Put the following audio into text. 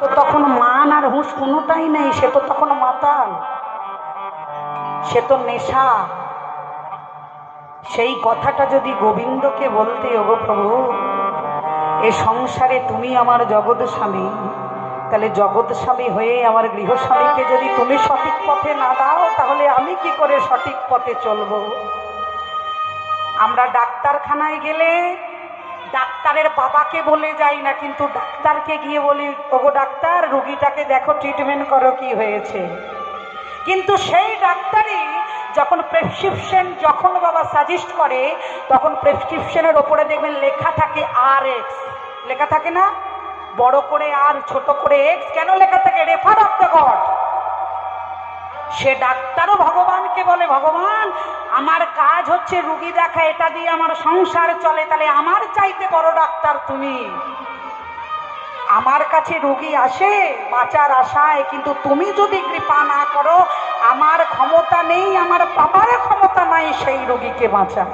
তো তখন মান আর হুঁশ কোনোটাই নেই, সে তো তখন মাতাল। সে তো নেশা। সেই কথাটা যদি গোবিন্দকে বলতে, ওগো প্রভু, এ সংসারে তুমি আমার জগৎ স্বামী তাহলে জগৎ স্বামী হয়ে আমার গৃহস্বামীকে যদি তুমি সঠিক পথে না দাও, তাহলে আমি কি করে সঠিক পথে চলবো? আমরা ডাক্তারখানায় গেলে ডাক্তারের বাবাকে বলে যাই না, কিন্তু ডাক্তারকে গিয়ে বলি, ওগো ডাক্তার, রুগীটাকে দেখো ট্রিটমেন্ট করো কি হয়েছে? কিন্তু সেই ডাক্তারই যখন প্রেসক্রিপশন যখন বাবা সাজেস্ট করে, তখন প্রেসক্রিপশনের ওপরে দেখবেন লেখা থাকে আর এক্স লেখা থাকে না? বড় করে আর, ছোট করে এক্স কেন লেখা থাকে? Refer of the God. সে ডাক্তারও ভগবানকে বলে, ভগবান আমার কাজ হচ্ছে রুগী দেখা, এটা দিয়ে আমার সংসার চলে। তাহলে আমার চাইতে বড় ডাক্তার তুমি। আমার কাছে রুগী আসে, বাঁচার আশায়, কিন্তু তুমি যদি কৃপা না করো, আমার ক্ষমতা নেই, আমার বাবার ক্ষমতা নাই সেই রুগীকে বাঁচা